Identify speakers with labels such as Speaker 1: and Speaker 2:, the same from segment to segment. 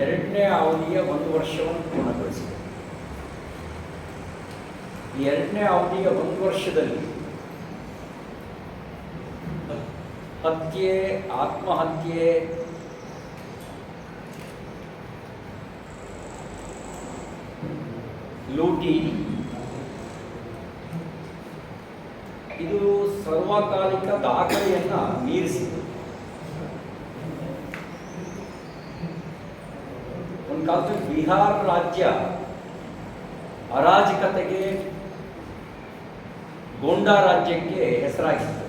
Speaker 1: ಎರಡನೇ ಅವಧಿಯ ಒಂದು ವರ್ಷವನ್ನು ಪೂರ್ಣಗೊಳಿಸಿದೆ. ಎರಡನೇ ಅವಧಿಯ ಒಂದು ವರ್ಷದಲ್ಲಿ ಹತ್ಯೆ, ಆತ್ಮಹತ್ಯೆ, ಲೂಟಿ, ಇದು ಸರ್ವಕಾಲಿಕ ದಾಖಲೆಯನ್ನು ಮೀರಿಸಿತು ಕಾಲದಲ್ಲಿ ಬಿಹಾರ ರಾಜ್ಯ ಅರಾಜಕತೆಗೆ ಗೋಂಡಾ ರಾಜ್ಯಕ್ಕೆ ಹೆಸರಾಗಿತ್ತು.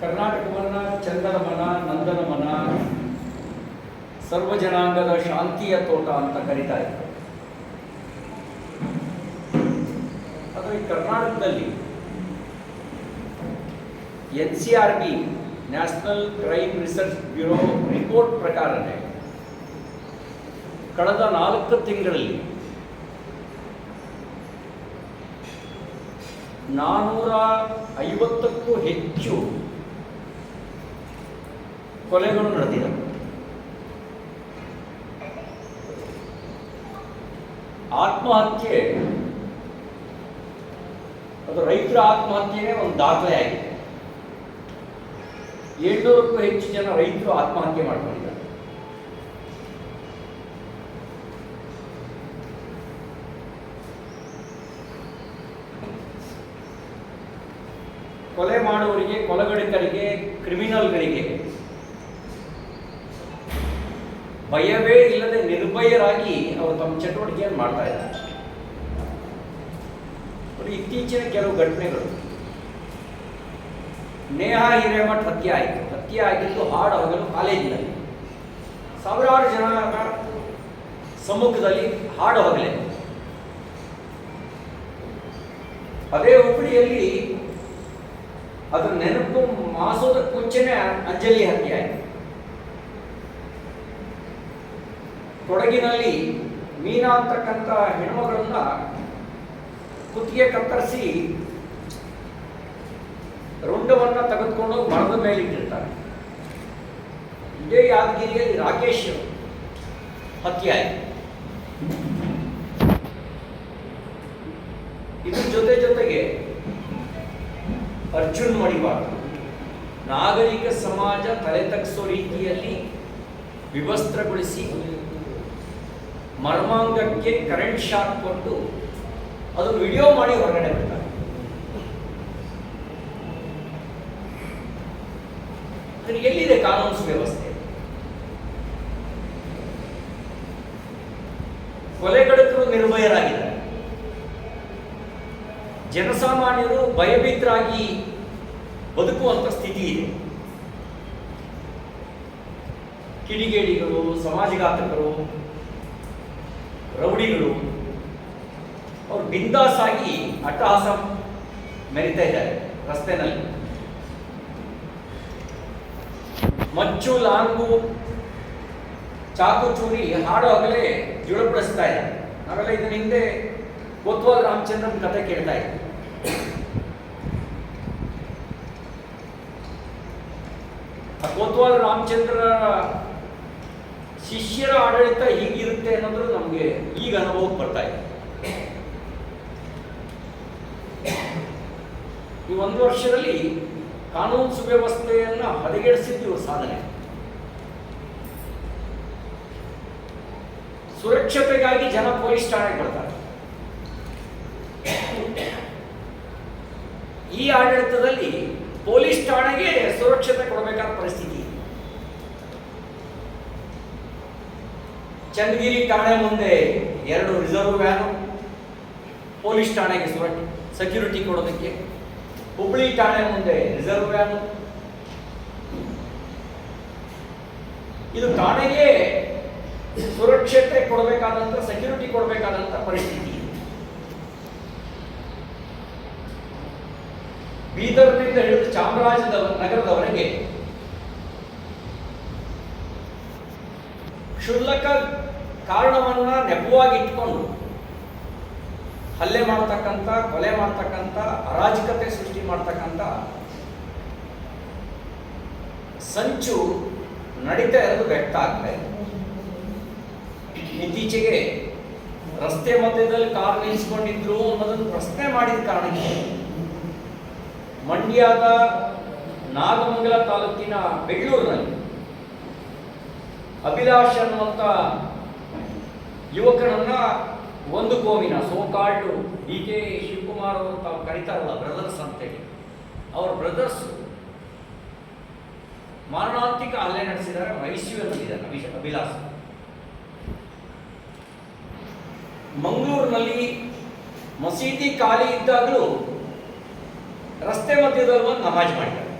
Speaker 1: ಕರ್ನಾಟಕವನ್ನ ಚಂದನಮನ ನಂದನಮನ ಸರ್ವಜನಾಂಗದ ಶಾಂತಿಯ ತೋಟ ಅಂತ ಕರೀತಾ ಇತ್ತು ಆದರೆ ಕರ್ನಾಟಕದಲ್ಲಿ N C R B national crime research bureau report ಪ್ರಕಾರನೇ ಕಳೆದ ನಾಲ್ಕು ತಿಂಗಳಲ್ಲಿ ನಾನ್ನೂರ ಐವತ್ತಕ್ಕೂ ಹೆಚ್ಚು ಕೊಲೆಗಳು ನಡೆದಿದೆ. ಆತ್ಮಹತ್ಯೆ, ಅದು ರೈತರ ಆತ್ಮಹತ್ಯೆಯೇ ಒಂದು ದಾಖಲೆ ಆಗಿದೆ ಏಳ್ನೂರಕ್ಕೂ ಹೆಚ್ಚು ಜನ ರೈತರು ಆತ್ಮಹತ್ಯೆ ಮಾಡ್ಕೊಂಡಿದ್ದಾರೆ. ಕೊಲೆ ಮಾಡುವವರಿಗೆ ಕೊಲೆಗಡಿಕರಿಗೆ ಕ್ರಿಮಿನಲ್ಗಳಿಗೆ ಭಯವೇ ಇಲ್ಲದೆ ನಿರ್ಭಯರಾಗಿ ಅವರು ತಮ್ಮ ಚಟುವಟಿಕೆಯನ್ನು ಮಾಡ್ತಾ ಇದ್ದಾರೆ. ಇತ್ತೀಚಿನ ಕೆಲವು ಘಟನೆಗಳು. ನೇಹಾ ಹಿರೇಮಠ್ ಹತ್ಯೆ ಆಯಿತು. ಹತ್ಯೆ ಆಗಿದ್ದು ಹಾಡು ಹೋಗಲು ಕಾಲೇಜಿನಲ್ಲಿ. ಸಾವಿರಾರು ಜನ ಸಮ್ಮುಖದಲ್ಲಿ ಹಾಡು ಹೋಗಲೇ ಅದೇ ಹುಬ್ಬಳ್ಳಿಯಲ್ಲಿ ಅದು ನೆನಪು ಮಾಸೋದಕ್ಕೆ ಅಂಜಲಿ ಹತ್ಯೆ ಆಯಿತು. ಕೊಡಗಿನಲ್ಲಿ ಮೀನಾ ಅಂತಕ್ಕಂಥ ಹೆಣ್ಮಗಳನ್ನ ಕುತ್ತಿಗೆ ಕತ್ತರಿಸಿ ರುಂಡವನ್ನ ತೆಗೆದುಕೊಂಡು ಮರದ ಮೇಲೆ ಇಟ್ಟಿರ್ತಾರೆ. ಇದೇ ಯಾದಗಿರಿಯಲ್ಲಿ ರಾಕೇಶ್ ಹತ್ಯೆ ಆಯಿತು. ಇದ್ರ ಜೊತೆ ಜೊತೆಗೆ ಅರ್ಜುನ್ ಮಡಿವಾಳ, ನಾಗರಿಕ ಸಮಾಜ ತಲೆ ತಗ್ಸೋ ರೀತಿಯಲ್ಲಿ ವಿವಸ್ತ್ರಗೊಳಿಸಿ ಮರ್ಮಾಂಗಕ್ಕೆ ಕರೆಂಟ್ ಶಾಕ್ ಕೊಟ್ಟು ಅದು ವಿಡಿಯೋ ಮಾಡಿ ಹೊರಗಡೆ ಅಂದ್ರೆ ಎಲ್ಲಿದೆ ಕಾನೂನು ಸುವ್ಯವಸ್ಥೆ? ಕೊಲೆಗಡಕರು ನಿರ್ಭಯರಾಗಿದ್ದಾರೆ. ಜನಸಾಮಾನ್ಯರು ಭಯಭೀತರಾಗಿ ಬದುಕುವಂತ ಸ್ಥಿತಿ ಇದೆ. ಕಿಡಿಗೇಡಿಗಳು, ಸಮಾಜಘಾತಕರು, ರೌಡಿಗಳು, ಅವರು ಬಿಂದಾಸಾಗಿ ಅಟ್ಟಹಾಸ ಮೆರಿತಾ ಇದ್ದಾರೆ ರಸ್ತೆನಲ್ಲಿ. ಮಚ್ಚು ಲಾಂಗು ಚಾಕು ಚೂರಿ ಹಾಡು ಆಗಲೇ ಜುಳಪಡಿಸ್ತಾ ಇದ್ದಾರೆ ನಾವೆಲ್ಲ ಇದನ್ನ ಹಿಂದೆ ಕೊತ್ವಾಲ್ ರಾಮಚಂದ್ರನ್ ಕತೆ ಕೇಳ್ತಾ ಇದ್ವಿ ಕೊತ್ವಾಲ್ ರಾಮಚಂದ್ರ ಶಿಷ್ಯರ ಆಡಳಿತ ಹೀಗಿರುತ್ತೆ ಅನ್ನೋದು ನಮಗೆ ಈಗ ಅನುಭವಕ್ಕೆ ಬರ್ತಾ ಇದೆ. ಈ ಒಂದು ವರ್ಷದಲ್ಲಿ ಕಾನೂನು ಸುವ್ಯವಸ್ಥೆಯನ್ನು ಹದಗೆಡಿಸಿದ್ದು ಸಾಧನೆ. ಸುರಕ್ಷತೆಗಾಗಿ ಜನ ಪೊಲೀಸ್ ಠಾಣೆಗೆ ಬರ್ತಾರೆ ಈ ಆಡಳಿತದಲ್ಲಿ ಪೊಲೀಸ್ ಠಾಣೆಗೆ ಸುರಕ್ಷತೆ ಕೊಡಬೇಕಾದ ಪರಿಸ್ಥಿತಿ. ಚಂದಗಿರಿ ಠಾಣೆ ಮುಂದೆ ಎರಡು ರಿಸರ್ವ್ ವ್ಯಾನು ಪೊಲೀಸ್ ಠಾಣೆಗೆ ಸುರಕ್ಷ ಸೆಕ್ಯೂರಿಟಿ ಕೊಡೋದಕ್ಕೆ. ಹುಬ್ಳಿ ಠಾಣೆ ಮುಂದೆ ರಿಸರ್ವ್ ಬ್ಯಾಂಕ್ ಇದು ಠಾಣೆಗೆ ಸುರಕ್ಷತೆ ಕೊಡಬೇಕಾದಂತ ಸೆಕ್ಯೂರಿಟಿ ಕೊಡಬೇಕಾದಂತ ಪರಿಸ್ಥಿತಿ. ಬೀದರ್ನಿಂದ ಹಿಡಿದು ಚಾಮರಾಜದ ನಗರದವರೆಗೆ ಕ್ಷುಲ್ಲಕ ಕಾರಣವನ್ನ ನೆಪವಾಗಿ ಇಟ್ಕೊಂಡು ಹಲ್ಲೆ ಮಾಡ್ತಕ್ಕಂಥ, ಕೊಲೆ ಮಾಡ್ತಕ್ಕಂಥ, ಅರಾಜಕತೆ ಸೃಷ್ಟಿ ಮಾಡ್ತಕ್ಕಂಥ ಸಂಚು ನಡೀತಾ ಇರೋದು ವ್ಯಕ್ತ ಆಗ್ತಾ ಇದೆ ಇತ್ತೀಚೆಗೆ ರಸ್ತೆ ಮಧ್ಯದಲ್ಲಿ ಕಾರ್ ನಿಲ್ಲಿಸ್ಕೊಂಡಿದ್ರು ಅನ್ನೋದನ್ನು ಪ್ರಶ್ನೆ ಮಾಡಿದ ಕಾರಣಕ್ಕೆ ಮಂಡ್ಯದ ನಾಗಮಂಗಲ ತಾಲೂಕಿನ ಬೆಂಗಳೂರಿನಲ್ಲಿ ಅಭಿಲಾಷ್ ಅನ್ನುವಂಥ ಯುವಕನನ್ನ ಒಂದು ಕೋಮಿನ so called D K Shivakumar ಅವರು ತಾವು ಕರೀತಾರಲ್ಲ ಬ್ರದರ್ಸ್ ಅಂತೇಳಿ. ಅವ್ರ ಬ್ರದರ್ಸ್ ಮಾರಣಾಂತಿಕ ಹಲ್ಲೆ ನಡೆಸಿದ್ದಾರೆ ಮೈಸೂರಿನಲ್ಲಿದ್ದಾರೆ ಅಭಿಷ, ಅಭಿಲಾಷ್. ಮಂಗಳೂರಿನಲ್ಲಿ ಮಸೀದಿ ಖಾಲಿ ಇದ್ದಾಗಲೂ ರಸ್ತೆ ಮಧ್ಯದಲ್ಲಿ ಒಂದು ನಮಾಜ್ ಮಾಡಿದ್ದಾರೆ.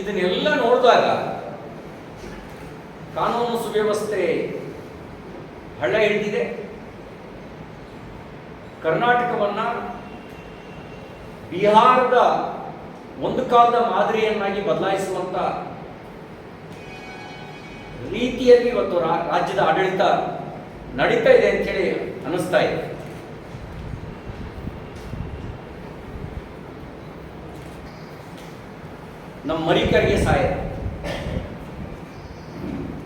Speaker 1: ಇದನ್ನೆಲ್ಲ ನೋಡಿದಾಗ ಕಾನೂನು ಸುವ್ಯವಸ್ಥೆ ಹಳ್ಳ ಹಿಡಿದಿದೆ. ಕರ್ನಾಟಕವನ್ನ ಬಿಹಾರದ ಒಂದು ಕಾಲದ ಮಾದರಿಯನ್ನಾಗಿ ಬದಲಾಯಿಸುವಂತ ರೀತಿಯಲ್ಲಿ ಇವತ್ತು ರಾಜ್ಯದ ಆಡಳಿತ ನಡೀತಾ ಇದೆ ಅಂತೇಳಿ ಅನ್ನಿಸ್ತಾ ಇದೆ. ನಮ್ಮ ಮರಿಕರಿಗೆ ಸಾಯ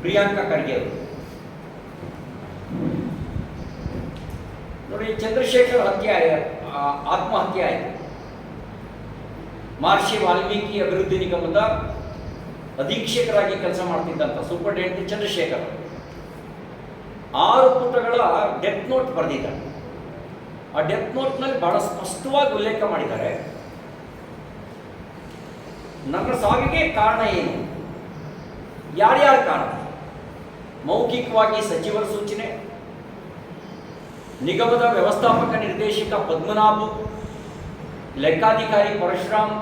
Speaker 1: ಪ್ರಿಯಾಂಕಾ ಖರ್ಗೆ ಅವರು. ನೋಡಿ, ಚಂದ್ರಶೇಖರ್ ಹತ್ಯೆ ಆತ್ಮಹತ್ಯೆ ಆಯಿತು. ಮಹರ್ಷಿ ವಾಲ್ಮೀಕಿ ಅಭಿವೃದ್ಧಿ ನಿಗಮದ ಅಧೀಕ್ಷಕರಾಗಿ ಕೆಲಸ ಮಾಡ್ತಿದ್ದಂಥ ಸೂಪರಿಂಟೆಂಡೆಂಟ್ ಚಂದ್ರಶೇಖರ್ ಆರು ಪುಟಗಳ ಡೆತ್ ನೋಟ್ ಬರೆದಿದ್ದಾರೆ. ಆ ಡೆತ್ ನೋಟ್ನಲ್ಲಿ ಬಹಳ ಸ್ಪಷ್ಟವಾಗಿ ಉಲ್ಲೇಖ ಮಾಡಿದ್ದಾರೆ. ನನ್ನ ಸಾವಿಗೆ ಕಾರಣ ಏನು? ಯಾರ್ಯಾರ ಕಾರಣ? ಮೌಖಿಕವಾಗಿ ಸಚಿವರ ಸೂಚನೆ. ನಿಗಮದ ವ್ಯವಸ್ಥಾಪಕ ನಿರ್ದೇಶಕ ಪದ್ಮನಾಭ, ಲೆಕ್ಕಾಧಿಕಾರಿ ಪರಶುರಾಮ್,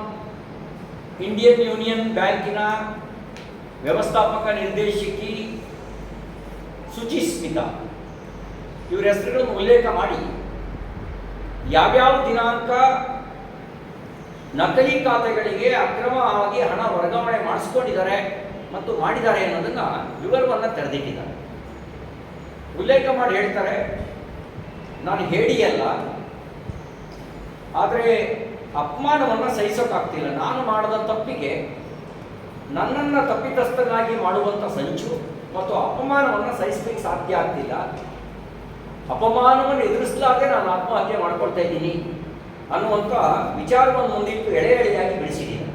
Speaker 1: ಇಂಡಿಯನ್ ಯೂನಿಯನ್ ಬ್ಯಾಂಕಿನ ವ್ಯವಸ್ಥಾಪಕ ನಿರ್ದೇಶಕಿ ಸುಚಿಸ್ಮಿತಾ. ಇವರ ಹೆಸರುಗಳನ್ನು ಉಲ್ಲೇಖ ಮಾಡಿ. ಯಾವ್ಯಾವ ದಿನಾಂಕ ನಕಲಿ ಖಾತೆಗಳಿಗೆ ಅಕ್ರಮವಾಗಿ ಹಣ ವರ್ಗಾವಣೆ ಮಾಡಿಸ್ಕೊಂಡಿದ್ದಾರೆ. ಮತ್ತು ಮಾಡಿದ್ದಾರೆ ಅನ್ನೋದನ್ನ ವಿವರವನ್ನು ತೆರೆದಿಟ್ಟಿದ್ದಾರೆ. ಉಲ್ಲೇಖ ಮಾಡಿ ಹೇಳ್ತಾರೆ, ನಾನು ಹೇಳಿಯಲ್ಲ, ಆದರೆ ಅಪಮಾನವನ್ನು ಸಹಿಸೋಕ್ಕಾಗ್ತಿಲ್ಲ ನಾನು ಮಾಡಿದ ತಪ್ಪಿಗೆ ನನ್ನನ್ನು ತಪ್ಪಿತಸ್ಥನಾಗಿ ಮಾಡುವಂಥ ಸಂಚು ಮತ್ತು ಅಪಮಾನವನ್ನು ಸಹಿಸ್ಲಿಕ್ಕೆ ಸಾಧ್ಯ ಆಗ್ತಿಲ್ಲ. ಅಪಮಾನವನ್ನು ಎದುರಿಸಲಾಗೆ ನಾನು ಆತ್ಮಹತ್ಯೆ ಮಾಡ್ಕೊಳ್ತಾ ಇದ್ದೀನಿ ಅನ್ನುವಂಥ ವಿಚಾರವನ್ನು ಮುಂದಿಟ್ಟು ಎಳೆ ಎಳೆಯಾಗಿ ಬೆಳೆಸಿದ್ದೀನಿ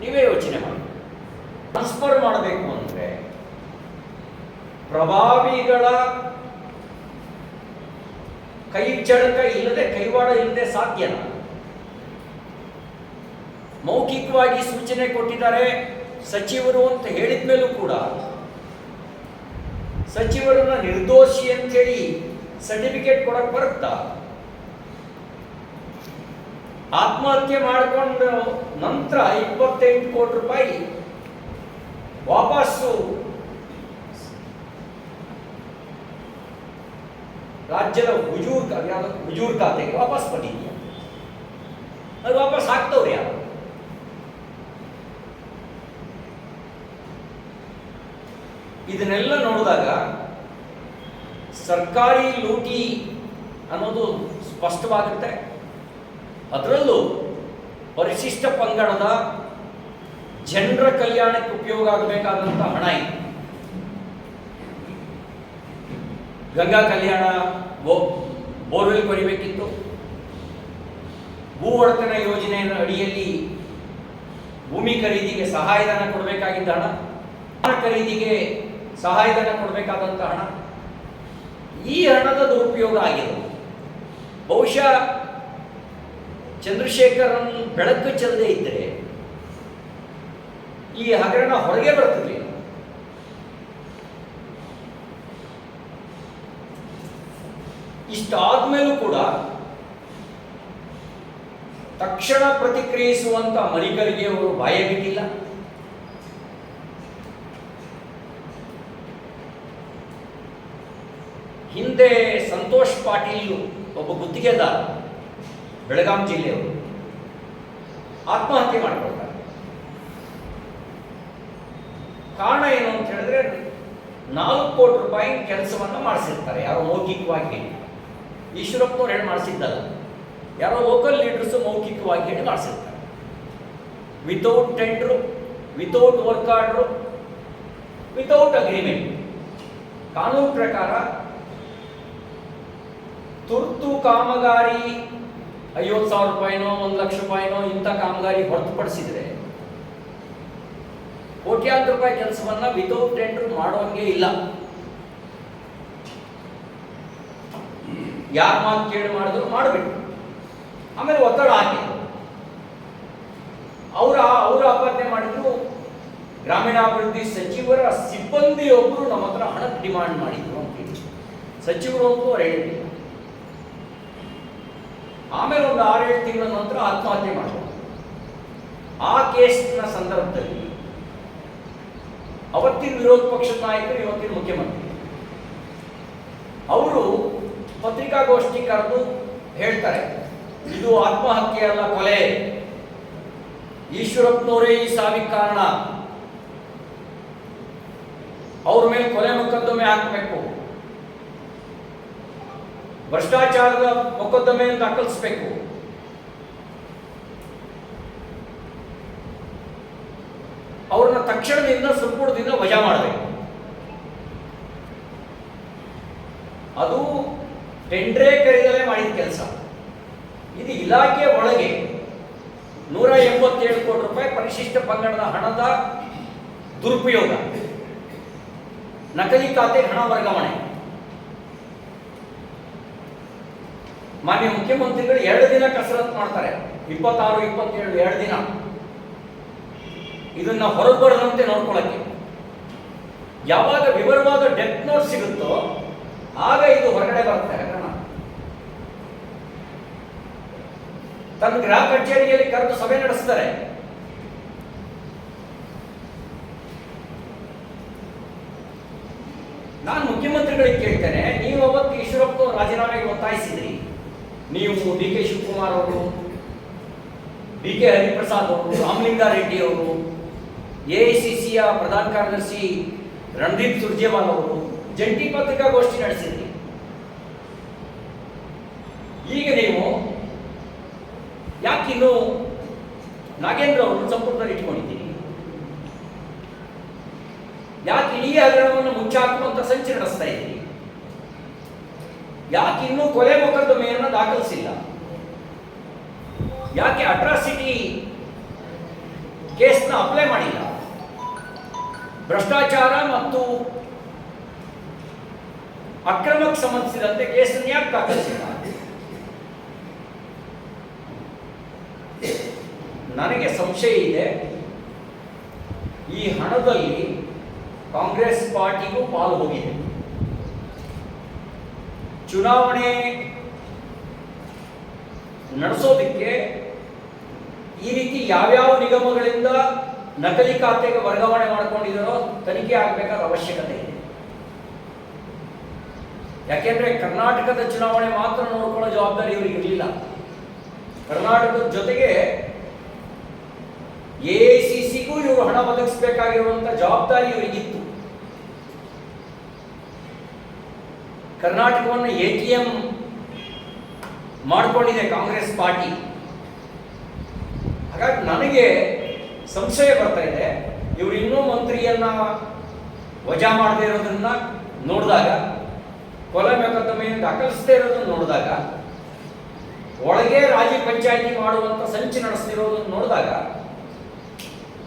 Speaker 1: ನೀವೇ ಯೋಚನೆ ಮಾಡಿ. ಟ್ರಾನ್ಸ್ಫರ್ ಮಾಡಬೇಕು ಅಂದರೆ ಪ್ರಭಾವಿಗಳ ಕೈ ಚಳಕ ಇಲ್ಲದೆ ಕೈವಾಡ ಇಲ್ಲದೆ ಸಾಧ್ಯ ಮೌಖಿಕವಾಗಿ ಸೂಚನೆ ಕೊಟ್ಟಿದ್ದಾರೆ ಸಚಿವರು ಅಂತ ಹೇಳಿದ ಮೇಲೂ ಕೂಡ ಸಚಿವರನ್ನ ನಿರ್ದೋಷಿ ಅಂತೇಳಿ ಸರ್ಟಿಫಿಕೇಟ್ ಕೊಡಕ್ ಬರುತ್ತಾ? ಆತ್ಮಹತ್ಯೆ ಮಾಡಿಕೊಂಡು ನಂತರ ಇಪ್ಪತ್ತೆಂಟು ಕೋಟಿ ರೂಪಾಯಿ ವಾಪಸ್ಸು. ರಾಜ್ಯದ ಹುಜೂರ್ ಹುಜೂರ್ ಖಾತೆಗೆ ವಾಪಸ್ ಬಂದಿದೆಯಾ ಅದು ವಾಪಸ್ ಹಾಕ್ತವ್ರಿ ಯಾರು? ಇದನ್ನೆಲ್ಲ ನೋಡಿದಾಗ ಸರ್ಕಾರಿ ಲೂಟಿ ಅನ್ನೋದು ಸ್ಪಷ್ಟವಾಗುತ್ತೆ ಅದರಲ್ಲೂ ಪರಿಶಿಷ್ಟ ಪಂಗಡದ ಜನರ ಕಲ್ಯಾಣಕ್ಕೆ ಉಪಯೋಗ ಆಗಬೇಕಾದಂತ ಹಣ ಇದು. ಗಂಗಾ ಕಲ್ಯಾಣ ಬೋರ್ವೆಲ್ ಕೊರಿಬೇಕಿತ್ತು. ಭೂ ಒಡೆತನ ಯೋಜನೆಯ ಅಡಿಯಲ್ಲಿ ಭೂಮಿ ಖರೀದಿಗೆ ಸಹಾಯಧನ ಕೊಡಬೇಕಾಗಿದ್ದ ಹಣ ಖರೀದಿಗೆ ಸಹಾಯಧನ ಕೊಡಬೇಕಾದಂಥ ಹಣ. ಈ ಹಣದ ದುರುಪಯೋಗ ಆಗಿದೆ. ಬಹುಶಃ ಚಂದ್ರಶೇಖರನ್ ಬೆಳಕು ಚೆಲ್ಲದೆ ಇದ್ದರೆ ಈ ಹಗರಣ ಹೊರಗೆ ಬರ್ತಿರ್ಲಿಲ್ಲ ಇಷ್ಟಾದ್ಮೇಲೂ ಕೂಡ ತಕ್ಷಣ ಪ್ರತಿಕ್ರಿಯಿಸುವಂತ ಮರಿಕರಿಗೆ ಅವರು ಬಾಯ ಬಿಟ್ಟಿಲ್ಲ. ಹಿಂದೆ ಸಂತೋಷ್ ಪಾಟೀಲ್ ಒಬ್ಬ ಗುತ್ತಿಗೆದಾರ, ಬೆಳಗಾಂ ಜಿಲ್ಲೆಯವರು. ಆತ್ಮಹತ್ಯೆ ಮಾಡಿಕೊಳ್ತಾರೆ. ಕಾರಣ ಏನು ಅಂತ ಹೇಳಿದ್ರೆ, ನಾಲ್ಕು ಕೋಟಿ ರೂಪಾಯಿ ಕೆಲಸವನ್ನು ಮಾಡಿಸಿರ್ತಾರೆ, ಯಾರೋ ಮೌಖಿಕವಾಗಿ. ಹೇಳಿ ಈಶ್ವರಪ್ಪನವ್ರು ಹೇಳಿ ಮಾಡಿಸಿದ್ದಲ್ಲ, ಯಾರೋ ಲೋಕಲ್ ಲೀಡರ್ಸ್ ಮೌಖಿಕವಾಗಿ ಹೇಳಿ ಮಾಡಿಸಿರ್ತಾರೆ. Without tender without work order without agreement ಕಾನೂನು ಪ್ರಕಾರ, ತುರ್ತು ಕಾಮಗಾರಿ ಐವತ್ತು ಸಾವಿರ ರೂಪಾಯಿನೋ, ಒಂದು ಲಕ್ಷ ರೂಪಾಯಿನೋ ಇಂಥ ಕಾಮಗಾರಿ ಹೊರತುಪಡಿಸಿದ್ರೆ ಕೋಟ್ಯಾಂತರ ರೂಪಾಯಿ ಕೆಲಸವನ್ನ ವಿತೌಟ್ ಟೆಂಡರ್ ಮಾಡೋಂಗೆ ಇಲ್ಲ. ಯಾರ ಮಾತು ಕೇಳಿ ಮಾಡಿದ್ರು ಮಾಡಬೇಕು. ಆಮೇಲೆ ಒತ್ತಡ ಹಾಕಿ. ಅವರ ಅವರ ಅಪಾದನೆ ಮಾಡಿದ್ರು ಗ್ರಾಮೀಣಾಭಿವೃದ್ಧಿ ಸಚಿವರ ಸಿಬ್ಬಂದಿಯೊಬ್ಬರು ನಮ್ಮ ಹತ್ರ ಹಣಕ್ಕೆ ಡಿಮಾಂಡ್ ಮಾಡಿದ್ರು ಅಂತ ಹೇಳಿ. ಸಚಿವರು ಅಂತೂ ಅವ್ರು ಹೇಳಿದ್ರು. ಆಮೇಲೆ ಒಂದು ಆರೇಳು ತಿಂಗಳ ನಂತರ ಆತ್ಮಹತ್ಯೆ ಮಾಡಿದ್ರು. ಆ ಕೇಸ್ನ ಸಂದರ್ಭದಲ್ಲಿ ಅವತ್ತಿನ ವಿರೋಧ ಪಕ್ಷದ ನಾಯಕರು ಇವತ್ತಿನ ಮುಖ್ಯಮಂತ್ರಿ. ಅವರು ಪತ್ರಿಕಾಗೋಷ್ಠಿ ಕರೆದು ಹೇಳ್ತಾರೆ, ಇದು ಆತ್ಮಹತ್ಯೆ ಅಲ್ಲ ಕೊಲೆ. ಈಶ್ವರಪ್ಪನವರೇ ಈ ಸಾವಿಗೆ ಕಾರಣ. ಅವ್ರ ಮೇಲೆ ಕೊಲೆ ಮೊಕದ್ದಮೆ ಹಾಕಬೇಕು. ಭ್ರಷ್ಟಾಚಾರದ ಮೊಕದ್ದಮೆಯನ್ನು ದಾಖಲಿಸಬೇಕು. ಅವ್ರನ್ನ ತಕ್ಷಣದಿಂದ ಸಂಪುಟದಿಂದ ವಜಾ ಮಾಡಬೇಕು. ಅದು ಟೆಂಡ್ರೇ ಕರೆದಲೇ ಮಾಡಿದ ಕೆಲಸ. ಇದು ಇಲಾಖೆ ಒಳಗೆ ನೂರ ಎಂಬತ್ತೇಳು ಕೋಟಿ ರೂಪಾಯಿ ಪರಿಶಿಷ್ಟ ಪಂಗಡದ ಹಣದ ದುರುಪಯೋಗ. ನಕಲಿ ಖಾತೆ ಹಣ ವರ್ಗಾವಣೆ. ಮಾನ್ಯ ಮುಖ್ಯಮಂತ್ರಿಗಳು ಎರಡು ದಿನ ಕಸರತ್ತು ಮಾಡ್ತಾರೆ. ಇಪ್ಪತ್ತಾರು, ಇಪ್ಪತ್ತೇಳು, ಎರಡು ದಿನ. ಇದನ್ನ ಹೊರಗೆ ಬರದಂತೆ ನೋಡ್ಕೊಳ್ಳಕ್ಕೆ ಯಾವಾಗ ವಿವರವಾದ ಡೆತ್ ನೋಟ್ ಸಿಗುತ್ತೋ ಆಗ ಇದು ಹೊರಗಡೆ ಬರುತ್ತೆ ತನ್ನ ಗೃಹ ಕಚೇರಿಯಲ್ಲಿ ಕರೆದು ಸಭೆ ನಡೆಸ್ತಾರೆ. ನಾನು ಮುಖ್ಯಮಂತ್ರಿಗಳಿಗೆ ಕೇಳ್ತೇನೆ, ನೀವು ಅವತ್ತು ಈಶ್ವರಪ್ಪ ರಾಜೀನಾಮೆಗೆ ಒತ್ತಾಯಿಸಿದ್ರಿ. ನೀವು ಡಿ ಕೆ ಶಿವಕುಮಾರ್ ಅವರು, ಡಿ ಕೆ ಹರಿಪ್ರಸಾದ್ ಅವರು ರಾಮಲಿಂಗಾರೆಡ್ಡಿ ಅವರು ಎ ಐ ಸಿ ಸಿಯ ಪ್ರಧಾನ ಕಾರ್ಯದರ್ಶಿ ರಣದೀಪ್ ಸುರ್ಜೇವಾಲ್ ಅವರು ಜಂಟಿ ಪತ್ರಿಕಾಗೋಷ್ಠಿ ನಡೆಸಿದ್ರಿ. ಈಗ ನೀವು ಯಾಕಿನ್ನು ನಾಗೇಂದ್ರ ಅವರನ್ನು ಸಂಪುಟದಲ್ಲಿ ಇಟ್ಕೊಂಡಿದ್ದೀರಿ? ಯಾಕೆ ಇಡೀ ಹಗರಣವನ್ನು ಮುಚ್ಚಾಕುವಂತ ಸಂಚು ನಡೆಸ್ತಾ ಇದ್ದೀರಿ? ಯಾಕೆ ಇನ್ನೂ ಕೊಲೆ ಮೊಕದ್ದಮೆಯನ್ನು ದಾಖಲಿಸಿಲ್ಲ? ಯಾಕೆ ಅಟ್ರಾಸಿಟಿ ಕೇಸ್ನ ಅಪ್ಲೈ ಮಾಡಿಲ್ಲ? ಭ್ರಷ್ಟಾಚಾರ ಮತ್ತು ಅಕ್ರಮಕ್ಕೆ ಸಂಬಂಧಿಸಿದಂತೆ ಕೇಸನ್ನು ಯಾಕೆ ದಾಖಲಿಸಿಲ್ಲ? ನನಗೆ ಸಂಶಯ ಇದೆ. ಈ ಹಣದಲ್ಲಿ ಕಾಂಗ್ರೆಸ್ ಪಾರ್ಟಿಗೂ ಪಾಲು ಹೋಗಿದೆ. ಚುನಾವಣೆ ನಡೆಸೋದಕ್ಕೆ ಈ ರೀತಿ ಯಾವ್ಯಾವ ನಿಗಮಗಳಿಂದ ನಕಲಿ ಖಾತೆಗೆ ವರ್ಗಾವಣೆ ಮಾಡ್ಕೊಂಡಿದ್ದಾರೋ ತನಿಖೆ ಆಗಬೇಕಾದ ಅವಶ್ಯಕತೆ ಇದೆ. ಯಾಕೆಂದ್ರೆ ಕರ್ನಾಟಕದ ಚುನಾವಣೆ ಮಾತ್ರ ನೋಡ್ಕೊಳ್ಳೋ ಜವಾಬ್ದಾರಿ ಇವರಿಗೆ ಇರಲಿಲ್ಲ. ಕರ್ನಾಟಕದ ಜೊತೆಗೆ ಎ ಸಿಗೂ ಇವರು ಹಣ ಒದಗಿಸಬೇಕಾಗಿರುವಂತ ಜವಾಬ್ದಾರಿ ಇವರಿಗಿತ್ತು. ಕರ್ನಾಟಕವನ್ನು ಎ ಟಿ ಎಂ ಮಾಡಿಕೊಂಡಿದೆ ಕಾಂಗ್ರೆಸ್ ಪಾರ್ಟಿ. ಹಾಗಾಗಿ ನನಗೆ ಸಂಶಯ ಬರ್ತಾ ಇದೆ. ಇವರು ಇನ್ನೂ ಮಂತ್ರಿಯನ್ನ ವಜಾ ಮಾಡದೇ ಇರೋದನ್ನ ನೋಡಿದಾಗ, ಕೊಲೆ ಮೊಕದ್ದಮೆಯನ್ನು ದಾಖಲಿಸದೇ ಇರೋದನ್ನ ನೋಡಿದಾಗ, ಒಳಗೆ ರಾಜ್ಯ ಪಂಚಾಯತಿ ಮಾಡುವಂತ ಸಂಚು ನಡೆಸ್ತಿರೋದನ್ನು ನೋಡಿದಾಗ,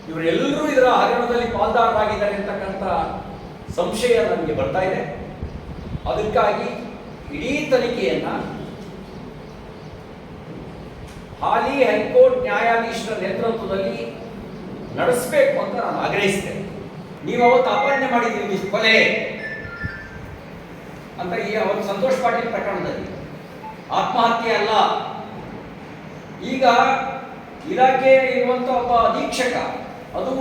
Speaker 1: ಇವರೆಲ್ಲರೂ ಇದರ ಹಗರಣದಲ್ಲಿ ಪಾಲ್ದಾರರಾಗಿದ್ದಾರೆ ಅಂತಕ್ಕಂಥ ಸಂಶಯ ನಮಗೆ ಬರ್ತಾ ಇದೆ. ಅದಕ್ಕಾಗಿ ಇಡೀ ತನಿಖೆಯನ್ನ ಹಾಲಿ ಹೈಕೋರ್ಟ್ ನ್ಯಾಯಾಧೀಶರ ನೇತೃತ್ವದಲ್ಲಿ ನಡೆಸಬೇಕು ಅಂತ ನಾನು ಆಗ್ರಹಿಸಿದೆ ನೀವು ಅವತ್ತು ಅಪಹರಣೆ ಮಾಡಿದ್ದೀರಿ ನಿಮ್ಮ ಕೊಲೆ. ಅಂತ ಈ ಅವರು ಸಂತೋಷ್ ಪಾಟೀಲ್ ಪ್ರಕರಣದಲ್ಲಿ. ಆತ್ಮಹತ್ಯೆ ಅಲ್ಲ. ಈಗ ಇಲಾಖೆ ಇರುವಂತ ಒಬ್ಬ ಅಧೀಕ್ಷಕ, ಅದು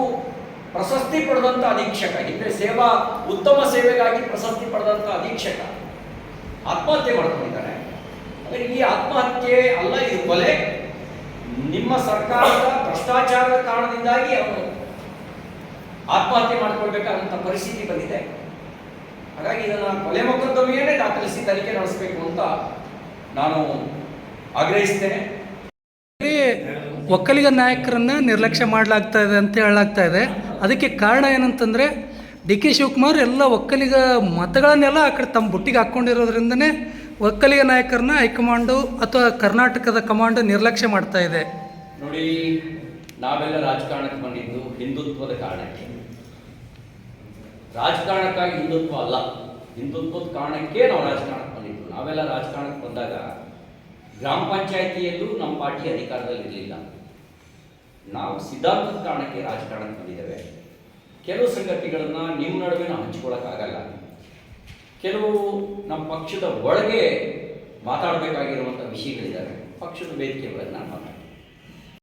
Speaker 1: ಪ್ರಶಸ್ತಿ ಪಡೆದಂತ ಅಧೀಕ್ಷಕ, ಹಿಂದೆ ಸೇವಾ, ಉತ್ತಮ ಸೇವೆಗಾಗಿ ಪ್ರಶಸ್ತಿ ಪಡೆದಂತ ಅಧೀಕ್ಷಕ, ಆತ್ಮಹತ್ಯೆ ಮಾಡ್ಕೊಂಡಿದ್ದಾರೆ. ಆದರೆ ಈ ಆತ್ಮಹತ್ಯೆ ಅಲ್ಲ, ಇದು ಕೊಲೆ. ನಿಮ್ಮ ಸರ್ಕಾರದ ಭ್ರಷ್ಟಾಚಾರದ ಕಾರಣದಿಂದಾಗಿ ಅವನು ಆತ್ಮಹತ್ಯೆ ಮಾಡಿಕೊಳ್ಬೇಕಾದಂಥ ಪರಿಸ್ಥಿತಿ ಬಂದಿದೆ. ಹಾಗಾಗಿ ಇದನ್ನು ಕೊಲೆ ಮೊಕದ್ದಮೆಯನ್ನೇ ದಾಖಲಿಸಿ ತನಿಖೆ ನಡೆಸಬೇಕು ಅಂತ ನಾನು ಆಗ್ರಹಿಸ್ತೇನೆ.
Speaker 2: ಒಕ್ಕಲಿಗ ನಾಯಕರನ್ನ ನಿರ್ಲಕ್ಷ್ಯ ಮಾಡಲಾಗ್ತಾ ಇದೆ ಅಂತ ಹೇಳಲಾಗ್ತಾ ಇದೆ. ಅದಕ್ಕೆ ಕಾರಣ ಏನಂತಂದರೆ ಡಿ ಕೆ ಶಿವಕುಮಾರ್ ಎಲ್ಲ ಒಕ್ಕಲಿಗ ಮತಗಳನ್ನೆಲ್ಲ ಆ ಕಡೆ ತಮ್ಮ ಬುಟ್ಟಿಗೆ ಹಾಕ್ಕೊಂಡಿರೋದ್ರಿಂದನೇ ಒಕ್ಕಲಿಗ ನಾಯಕರನ್ನ ಹೈಕಮಾಂಡು ಅಥವಾ ಕರ್ನಾಟಕದ ಕಮಾಂಡು ನಿರ್ಲಕ್ಷ್ಯ ಮಾಡ್ತಾ ಇದೆ.
Speaker 1: ನೋಡಿ ನಾವೆಲ್ಲ ರಾಜಕಾರಣಕ್ಕೆ ಬಂದಿದ್ದು ಹಿಂದುತ್ವದ ಕಾರಣಕ್ಕೆ. ರಾಜಕಾರಣಕ್ಕಾಗಿ ಹಿಂದುತ್ವ ಅಲ್ಲ. ಹಿಂದುತ್ವದ ಕಾರಣಕ್ಕೆ ನಾವು ರಾಜಕಾರಣಕ್ಕೆ ಬಂದಿದ್ದು. ನಾವೆಲ್ಲ ರಾಜಕಾರಣಕ್ಕೆ ಬಂದಾಗ ಗ್ರಾಮ ಪಂಚಾಯಿತಿಯಲ್ಲೂ ನಮ್ಮ ಪಾರ್ಟಿ ಅಧಿಕಾರದಲ್ಲಿ ಇರಲಿಲ್ಲ. ನಾವು ಸಿದ್ಧಾಂತದ ಕಾರಣಕ್ಕೆ ರಾಜಕಾರಣಕ್ಕೆ ಬಂದಿದ್ದೇವೆ. ಕೆಲವು ಸಂಗತಿಗಳನ್ನು ನಿಮ್ಮ ನಡುವೆ ನಾವು ಹಂಚ್ಕೊಳ್ಳೋಕ್ಕಾಗಲ್ಲ ಕೆಲವು ನಮ್ಮ ಪಕ್ಷದ ಒಳಗೆ ಮಾತಾಡಬೇಕಾಗಿರುವಂಥ ವಿಷಯಗಳಿದ್ದಾವೆ ಪಕ್ಷದ ಮಾತಾಡ್ತೀನಿ